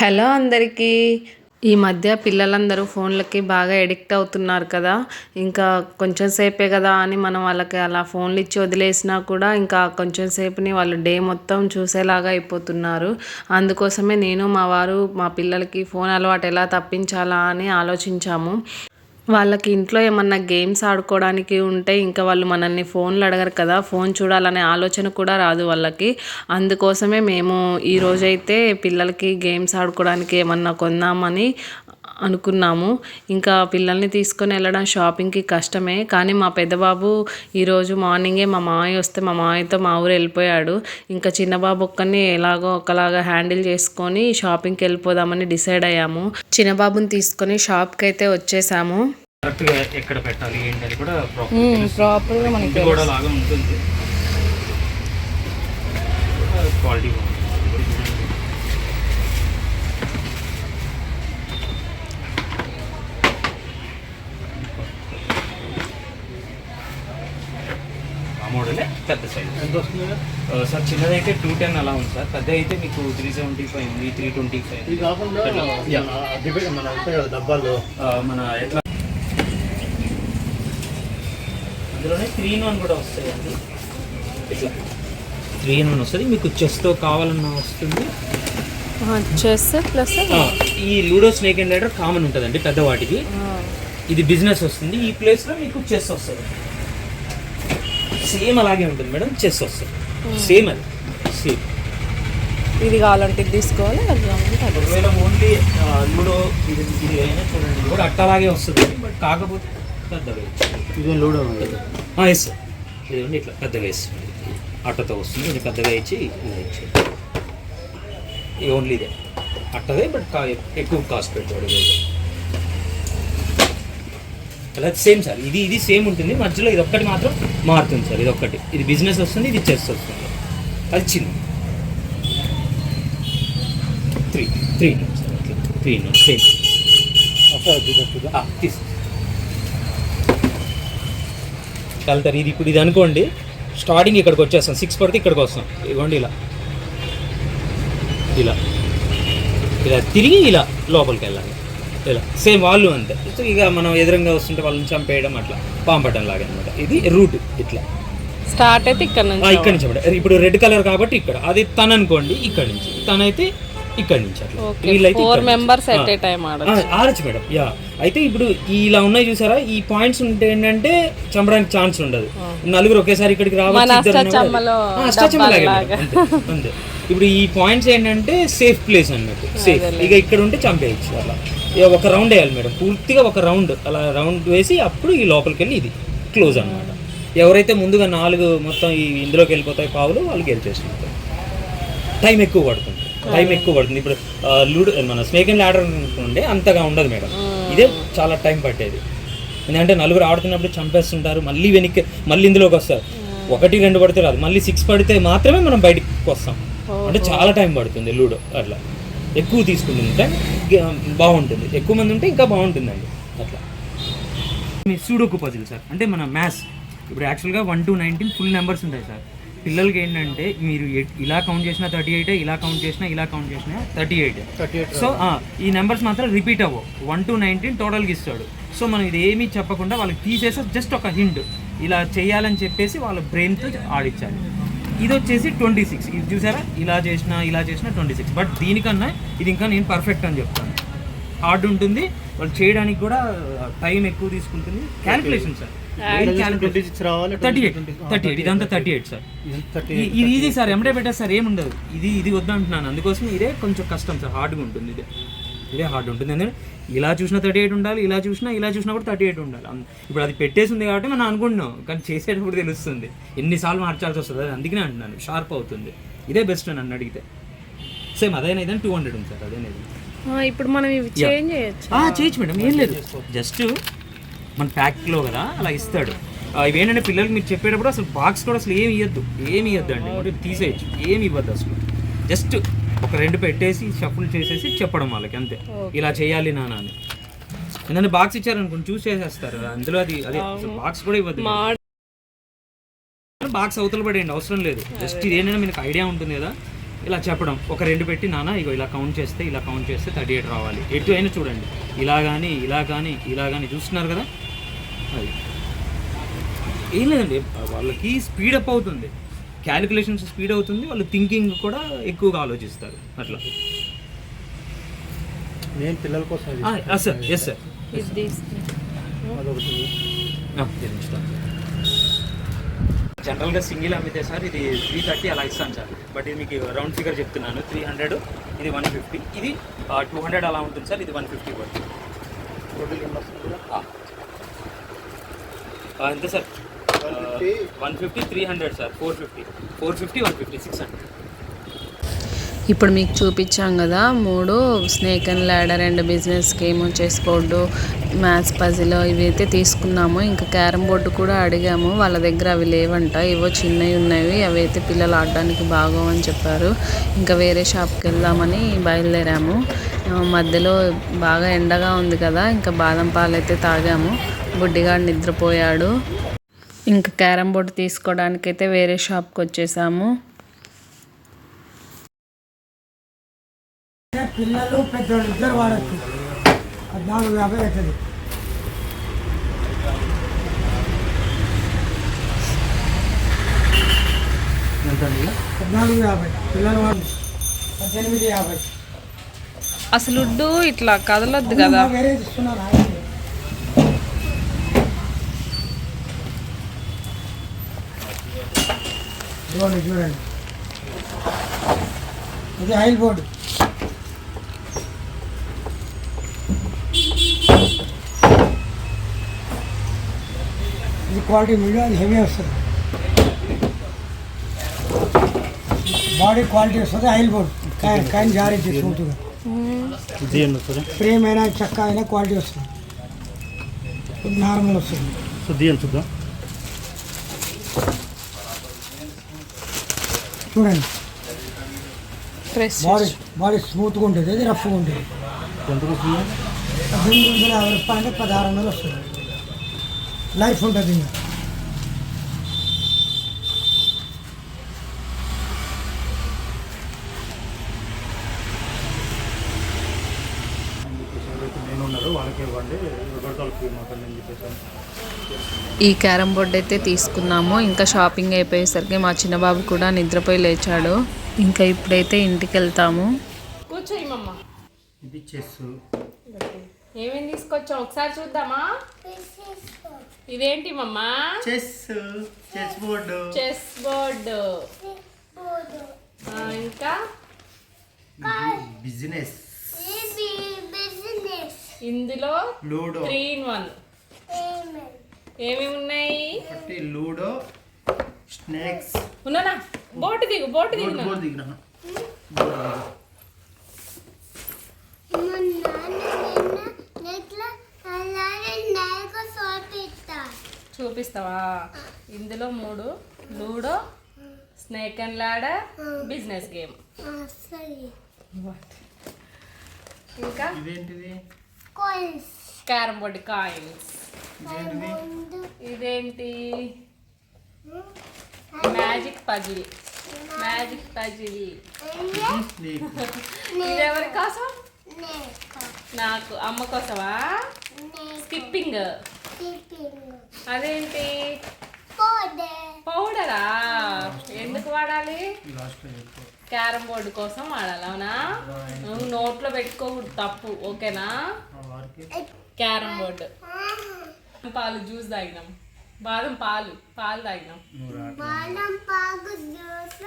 Hello అందరికీ. ఈ మధ్య పిల్లలందరూ ఫోన్లకి బాగా ఎడిక్ట్ అవుతున్నారు కదా. ఇంకా కొంచెం సేపే కదా అని మనం వాళ్ళకి అలా ఫోన్లు ఇచ్చి వదిలేసినా కూడా ఇంకా కొంచెం సేపుని వాళ్ళు డే మొత్తం చూసేలాగా అయిపోతున్నారు. అందుకోసమే నేను మా వారు మా పిల్లలకి ఫోన్ అలవాటు ఎలా తప్పించాలా అని ఆలోచించాము. వాళ్ళకి ఇంట్లో ఏమన్నా గేమ్స్ ఆడుకోవడానికి ఉంటే ఇంకా వాళ్ళు మనల్ని ఫోన్లు అడగరు కదా ఫోన్ చూడాలనే ఆలోచన కూడా రాదు వాళ్ళకి. అందుకోసమే మేము ఈరోజైతే పిల్లలకి గేమ్స్ ఆడుకోవడానికి ఏమన్నా కొందామని అనుకున్నాము. ఇంకా పిల్లల్ని తీసుకొని వెళ్ళడం షాపింగ్కి కష్టమే. కానీ మా పెద్దబాబు ఈరోజు మార్నింగే మా మామయ్య వస్తే మా మామయ్యతో మా ఊరు వెళ్ళిపోయాడు. ఇంకా చిన్న బాబు ఒక్కరిని ఎలాగో ఒకలాగా హ్యాండిల్ చేసుకొని షాపింగ్కి వెళ్ళిపోదామని డిసైడ్ అయ్యాము. చిన్న బాబుని తీసుకొని షాప్కి అయితే వచ్చేసాము. కరెక్ట్గా ఎక్కడ పెట్టాలి ఏంటి అది కూడా ప్రాపర్గా ఇది కూడా లాగా ఉంటుంది. క్వాలిటీ బాగుంటుంది ఆ మోడలే పెద్ద సైజ్ ఎంత వస్తుంది సార్ చిన్నదైతే టూ టెన్ అలా ఉంది సార్. పెద్ద అయితే మీకు త్రీ సెవెంటీ ఫైవ్ ఉంది త్రీ ట్వంటీ ఫైవ్ ఇది కాకుండా Yeah. మన డబ్బాలు మన ఎట్లా? అందులోనే త్రీ ఇన్ వన్ కూడా వస్తాయండి ఇట్లా. త్రీ ఇన్ వన్ వస్తుంది. మీకు చెస్తో కావాలన్నా వస్తుంది. చెస్ ప్లస్ ఆ, ఈ ludo snake and ladder common ఉంటుందండి పెద్ద వాటికి ఇది బిజినెస్ వస్తుంది. ఈ ప్లేస్లో మీకు చెస్ వస్తుంది. సేమ్ అలాగే ఉంటుంది మేడం చెస్ వస్తుంది. సేమ్ అది. సేమ్. ఇది కావాలంటే ఇది తీసుకోవాలి అది కావాలంటే అది ఒకవేళ ఓన్లీ లూడో ఇది ఇది అయినా చూడండి ఇది కూడా అట్టలాగే వస్తుంది బట్ కాకపోతే పెద్దగా ఇదే లూడో ఎస్ సార్ ఇదిగోండి ఇట్లా పెద్దగా ఇస్తుంది అట్టతో వస్తుంది ఇది పెద్దగా ఇచ్చి ఇలా ఇచ్చి. ఓన్లీ ఇదే. అట్టదే బట్ కా ఎక్కువ కాస్ట్ పెట్టుకోడు అలా సేమ్ సార్ ఇది ఇది సేమ్ ఉంటుంది. మధ్యలో ఇది ఒక్కటి మాత్రం మారుతుంది సార్ ఇది ఒక్కటి. ఇది బిజినెస్ వస్తుంది ఇది చెస్ వస్తుంది. అది చిన్న. త్రీ త్రీ త్రీ సేమ్ తీసు వెళ్తారు ఇది ఇప్పుడు ఇది అనుకోండి. స్టార్టింగ్ ఇక్కడికి వచ్చేస్తాం. సిక్స్ పడితే ఇక్కడికి వస్తాం. ఇదిగోండి ఇలా. ఇలా. ఇలా తిరిగి ఇలా లోపలికి వెళ్ళాలి. ఇలా సేమ్ వాళ్ళు అంతే. సో ఇక మనం ఎదురుగా వస్తుంటే వాళ్ళని చంపేయడం అట్లా పాంపటం లాగా అనమాట ఇది రూట్ ఇట్లా. స్టార్ట్ అయితే ఇక్కడ నుంచి ఇక్కడి నుంచి. ఇప్పుడు రెడ్ కలర్ కాబట్టి ఇక్కడ. అది తను అనుకోండి ఇక్కడి నుంచి. తనైతే ఇక్కడి నుంచి అట్లా. వీళ్ళైతే four. Members. At a time ఆడచ్చు. మేడం. యా. అయితే ఇప్పుడు ఇలా ఉన్నాయి చూసారా? ఈ పాయింట్స్ ఉంటే ఏంటంటే చంపడానికి ఛాన్స్ ఉండదు. నలుగురు ఒకేసారి ఇక్కడికి రావచ్చు అంతే. ఇప్పుడు ఈ పాయింట్స్ ఏంటంటే సేఫ్ ప్లేస్ అన్నట్టు. సేఫ్ ఇక ఇక్కడ ఉంటే చంపేయచ్చు అలా ఒక రౌండ్ వేయాలి మేడం. పూర్తిగా ఒక రౌండ్. అలా రౌండ్ వేసి అప్పుడు ఈ లోపలికి వెళ్ళి ఇది క్లోజ్ అన్నమాట. ఎవరైతే ముందుగా నాలుగు మొత్తం ఈ ఇందులోకి వెళ్ళిపోతాయి పావులు వాళ్ళకి గెలిచేసుకుంటారు టైం ఎక్కువ పడుతుంది. టైం ఎక్కువ పడుతుంది. ఇప్పుడు లూడో మన స్నేక్ అండ్ ల్యాడర్ ఉండే అంతగా ఉండదు మేడం. ఇదే చాలా టైం పట్టేది. ఎందుకంటే నలుగురు ఆడుతున్నప్పుడు చంపేస్తుంటారు. మళ్ళీ వెనక్కి మళ్ళీ ఇందులోకి వస్తారు. ఒకటి రెండు పడితే రాదు. మళ్ళీ సిక్స్ పడితే మాత్రమే మనం బయటికి వస్తాం. అంటే చాలా టైం పడుతుంది లూడో అట్లా. ఎక్కువ తీసుకుంటుంది టైం బాగుంటుంది. ఎక్కువ మంది ఉంటే ఇంకా బాగుంటుందండి. అట్లా. మీ సూడోకు పజిల్ సార్. అంటే మన మ్యాథ్స్. ఇప్పుడు యాక్చువల్గా one to nineteen full numbers ఉంటాయి సార్. పిల్లలకి ఏంటంటే మీరు ఇలా కౌంట్ చేసినా థర్టీ ఎయిట్ ఇలా కౌంట్ చేసినా ఇలా కౌంట్ చేసినా thirty eight. Thirty eight so ఈ నెంబర్స్ మాత్రం రిపీట్ అవ్వవు. వన్ టు నైన్టీన్ టోటల్గా ఇస్తాడు. సో మనం ఇది ఏమీ చెప్పకుండా వాళ్ళకి తీసేసి జస్ట్ ఒక హింట్. ఇలా చేయాలని చెప్పేసి వాళ్ళ బ్రెయిన్తో ఆడించాలి ఇది వచ్చేసి ట్వంటీ సిక్స్. ఇది చూసారా? ఇలా చేసినా ఇలా చేసినా ట్వంటీ సిక్స్. బట్ దీనికన్నా ఇది ఇంకా నేను పర్ఫెక్ట్ అని చెప్తాను. హార్డ్ ఉంటుంది. వాళ్ళు చేయడానికి కూడా టైం ఎక్కువ తీసుకుంటుంది. Calculation sir thirty eight thirty eight ఇదంతా థర్టీ ఎయిట్ సార్ ఇది ఈజీ సార్ ఎంబడే పెట్టే సార్ ఏముండదు. ఇది ఇది వద్దంటున్నాను. అందుకోసం ఇదే కొంచెం కష్టం సార్ హార్డ్గా ఉంటుంది ఇదే. ఇదే హార్డ్ ఉంటుంది. ఎందుకంటే ఇలా చూసినా థర్టీ ఎయిట్ ఉండాలి ఇలా చూసినా ఇలా చూసినా కూడా థర్టీ ఎయిట్ ఉండాలి ఇప్పుడు అది పెట్టేసింది కాబట్టి మనం అనుకుంటున్నాం. కానీ చేసేటప్పుడు తెలుస్తుంది. ఎన్నిసార్లు మార్చాల్సి వస్తుంది అది అందుకనే అంటున్నాను. షార్ప్ అవుతుంది. ఇదే బెస్ట్ నన్ను అడిగితే. సేమ్ అదేనా ఇదని టూ హండ్రెడ్ ఉంది సార్. అదేనేది ఇప్పుడు మనం ఇవి చేంజ్ చేయొచ్చు. ఆ, చేయొచ్చు మేడం. ఏం లేదు. జస్ట్ మన ప్యాక్లో కదా అలా ఇస్తాడు. ఇవేంటంటే పిల్లలకి మీరు చెప్పేటప్పుడు అసలు బాక్స్ కూడా అసలు ఏమి ఇవ్వద్దు ఏమి ఇవ్వద్దు అండి తీసేయచ్చు. ఏమి ఇవ్వద్దు అసలు. జస్ట్ ఒక రెండు పెట్టేసి షఫుల్ చేసేసి చెప్పడం వాళ్ళకి అంతే. ఇలా చేయాలి నాన్న అని. ఎందుకంటే బాక్స్ ఇచ్చారనుకోండి చూస్ చేసేస్తారు. అందులో అది అదే బాక్స్ కూడా ఇవ్వద్దు బాక్స్ అవతల పడేయండి అవసరం లేదు. జస్ట్ ఇదేంటంటే మీకు ఐడియా ఉంటుంది కదా ఇలా చెప్పడం. ఒక రెండు పెట్టి నాన్న ఇగో ఇలా కౌంట్ చేస్తే ఇలా కౌంట్ చేస్తే థర్టీ ఎయిట్ రావాలి. ఎటు అయినా చూడండి. ఇలా కానీ ఇలా కానీ ఇలా కానీ చూస్తున్నారు కదా? అది. ఏం లేదండి వాళ్ళకి స్పీడప్ అవుతుంది. క్యాలిక్యులేషన్స్ స్పీడ్ అవుతుంది వాళ్ళు థింకింగ్ కూడా ఎక్కువగా ఆలోచిస్తారు అట్లా. నేను పిల్లల కోసం సార్ ఎస్ సార్ జనరల్గా సింగిల్ అమ్మితే సార్ ఇది త్రీ థర్టీ అలా ఇస్తాను సార్. బట్ ఇది మీకు రౌండ్ ఫిగర్ చెప్తున్నాను. త్రీ హండ్రెడ్ ఇది వన్ ఫిఫ్టీ ఇది టూ హండ్రెడ్ అలా ఉంటుంది సార్ ఇది వన్ ఫిఫ్టీ పడుతుంది టోటల్ ఎంత వస్తుంది ఆ. ఆ, ఎంత sir? One fifty three hundred sir four fifty. Four fifty one fifty six hundred. ఇప్పుడు మీకు చూపించాం కదా మూడు snake and ladder and business game chess board maths puzzle ఇవి అయితే తీసుకున్నాము. ఇంకా క్యారమ్ బోర్డు కూడా అడిగాము వాళ్ళ దగ్గర అవి లేవంట ఏవో చిన్నవి ఉన్నవి అవి అయితే పిల్లలు ఆడడానికి బాగోవని చెప్పారు. ఇంకా వేరే షాప్కి వెళ్దామని బయలుదేరాము. మధ్యలో బాగా ఎండగా ఉంది కదా ఇంకా బాదం పాలు అయితే తాగాము. బుడ్డిగాడు నిద్రపోయాడు. ఇంకా క్యారమ్ బోర్డు తీసుకోవడానికైతే వేరే షాప్కి వచ్చేసాము. పిల్లలు పెద్దవాళ్ళు ఇద్దరు వాడచ్చు. పద్నాలుగు యాభై అవుతుంది. పద్నాలుగు యాభై. పిల్లలు వాడు పద్దెనిమిది యాభై. అసలు ఇట్లా కదలొద్దు కదా. వేరే ఇస్తున్నారు? ఆయన చూడండి చూడండి ఇది ఆయిల్ బోర్డు ఇది క్వాలిటీ మీడియం అది హెవీ వస్తుంది బాడీ క్వాలిటీ వస్తుంది ఆయిల్ బోర్డు కాయ కాయని జారీ స్మూత్గా ఇది ఎన్ని వస్తుంది ఫ్రేమ్ అయినా చెక్క అయినా క్వాలిటీ వస్తుంది ఇది నార్మల్ వస్తుంది చూడండి. బాడీ బాడీ స్మూత్గా ఉంటుంది ఇది రఫ్గా ఉంటుంది. ఎంత వస్తుంది పద్దెనిమిది వందల యాభై రూపాయలు అంటే పదహారు వందలు వస్తుంది. లైఫ్ ఉంటుంది ఇంకా. నేను ఉన్నారు వాళ్ళకి ఇవ్వండి. ఒకరితో మాకు నేను చెప్పేసాను ఈ క్యారమ్ బోర్డ్ అయితే తీసుకున్నాము. ఇంకా షాపింగ్ అయిపోయేసరికి మా చిన్నబాబు కూడా నిద్రపోయి లేచాడు. ఇంకా ఇప్పుడైతే ఇంటికి వెళ్తాము కూర్చోయమ్మమ్మ ఇది చెస్ ఏమేమి తీసుకొచ్చాం ఒకసారి చూద్దామా? ఇదేంటి mamma chess chess board. Chess board. ఇంకా? బిజినెస్. ఇందులో లూడో. Three in one. ఏమేమి ఉన్నాయి? ఒకటి లూడో స్నేక్స్. ఉన్నానా? బోటు దిగు బోటు దిగు బోర్డు దిగిన? చూపిస్తావా? ఇందులో మూడు ludo snake and ladder business game. ఇంకా ఇదేంటిది? Carrom board coins. ఇదేంటిది? ఇదేంటి? Magic puzzle magic puzzle snake ఇది ఎవరి కోసం? నాకు. అమ్మ కోసమా? స్కిప్పింగ్ అదేంటి? పౌడరా ఎందుకు వాడాలి? క్యారమ్ బోర్డు కోసం వాడాలి అవునా? నువ్వు నోట్లో పెట్టుకోకూడదు తప్పు ఓకేనా? క్యారమ్ బోర్డు పాలు జ్యూస్ తాగినాం. బాదం పాలు పాలు తాగినాం. బాదం పాకు జ్యూస్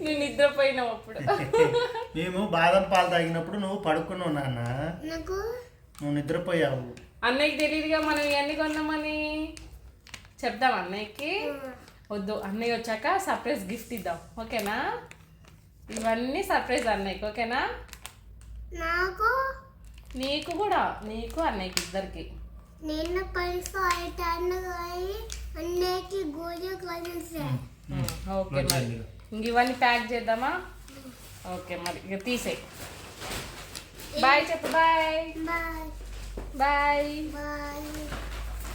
నువ్వు నిద్రపోయినావు అప్పుడు. మేము బాదం పాలు తాగినప్పుడు నువ్వు పడుకున్నావు నాన్న. నాకు నువ్వు నిద్రపోయావు. అన్నయ్యకి తెలియదుగా మనం ఇవన్నీ కొన్నామని. చెప్దాం అన్నయ్యకి. వద్దు అన్నయ్య వచ్చాక సర్ప్రైజ్ గిఫ్ట్ ఇద్దాం. ఓకేనా? ఇవన్నీ సర్ప్రైజ్ అన్నయ్యకి ఓకేనా? నాకు నీకు కూడా నీకు అన్నయ్యకి ఇద్దరికి. నిన్న పైస అయిటాను కానీ అన్నయ్యకి గోజు కలిసా ఓకే మరి. ఇంక ఇవన్నీ ప్యాక్ చేద్దామా? ఓకే మరి ఇక తీసేయి. బాయ్ చెప్పు బాయ్. బాయ్. బాయ్. బాయ్.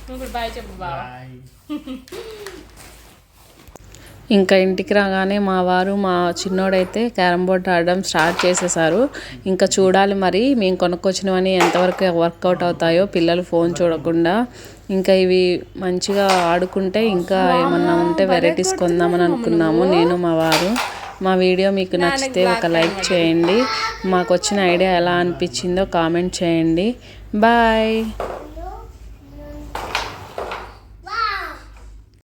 నువ్వు కూడా బాయ్ చెప్పు బావా. బాయ్. ఇంకా ఇంటికి రాగానే మా వారు మా చిన్నోడైతే క్యారమ్ బోర్డ్ ఆడడం స్టార్ట్ చేసేసారు. ఇంకా చూడాలి మరి మేము కొనుక్కొచ్చినవని ఎంతవరకు వర్కౌట్ అవుతాయో పిల్లలు ఫోన్ చూడకుండా. ఇంకా ఇవి మంచిగా ఆడుకుంటే ఇంకా ఏమన్నా ఉంటే వెరైటీస్ కొందామని అనుకున్నాము నేను మా వారు. మా వీడియో మీకు నచ్చితే ఒక లైక్ చేయండి. మాకు వచ్చిన ఐడియా ఎలా అనిపించిందో కామెంట్ చేయండి. బాయ్.